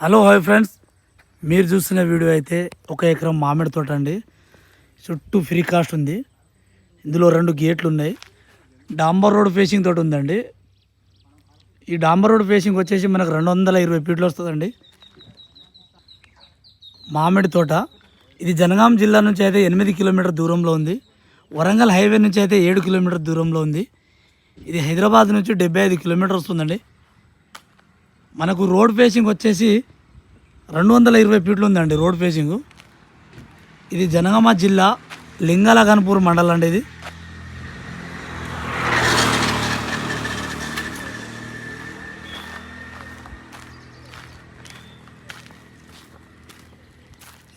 Hello hi friends. మీరు చూసిన video అయితే ఒక ఎకరం మామిడి తోట అండి. చుట్టూ ఫ్రీ కాస్ట్ ఉంది. ఇందులో రెండు గేట్లు ఉన్నాయి. డాంబర్ రోడ్ ఫేసింగ్ తోటి ఉందండి. ఈ డాంబర్ రోడ్ ఫేసింగ్ వచ్చేసి మనకు రెండు వందల ఇరవై ఫీట్లు వస్తుందండి. మామిడి తోట. ఇది జనగాం జిల్లా నుంచి అయితే ఎనిమిది కిలోమీటర్ దూరంలో ఉంది. వరంగల్ హైవే నుంచి అయితే ఏడు కిలోమీటర్ దూరంలో ఉంది. ఇది హైదరాబాద్ నుంచి డెబ్బై ఐదు కిలోమీటర్ వస్తుందండి. మనకు రోడ్ ఫేసింగ్ వచ్చేసి రెండు వందల ఇరవై ఫీట్లు ఉందండి రోడ్ ఫేసింగ్. ఇది జనగామ జిల్లా లింగాలగన్పూర్ మండలం అండి ఇది.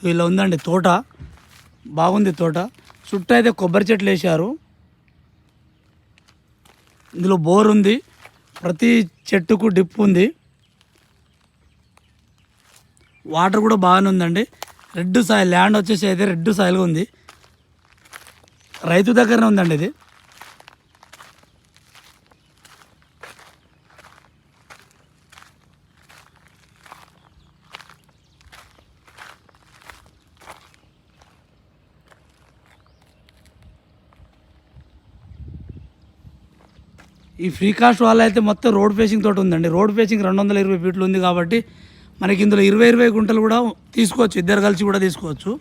ఇలా ఉందండి తోట. బాగుంది తోట. చుట్టూ అయితే కొబ్బరి చెట్లు వేశారు. ఇందులో బోర్ ఉంది. ప్రతి చెట్టుకు డిప్ ఉంది. వాటర్ కూడా బాగానే ఉందండి. రెడ్ సాయిల్ ల్యాండ్ వచ్చేసి అయితే రెడ్ సాయిల్గా ఉంది. రైతు దగ్గరనే ఉందండి ఇది. ఈ ఫ్రీ కాస్ట్ వాళ్ళ అయితే మొత్తం రోడ్ ఫేసింగ్ తోటి ఉందండి. రోడ్ ఫేసింగ్ రెండు వందల ఇరవై ఫీట్లు ఉంది కాబట్టి మనకి ఇందులో ఇరవై ఇరవై గుంటలు కూడా తీసుకోవచ్చు. ఇద్దరు కలిసి కూడా తీసుకోవచ్చు.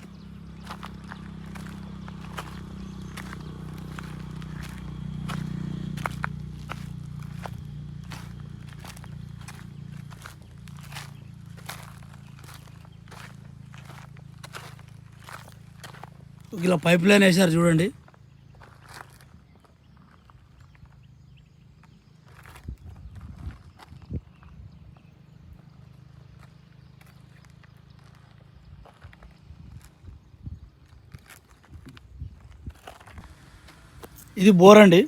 ఇలా పైప్ లైన్ వేసారు చూడండి. ఇది బోర్ అండి.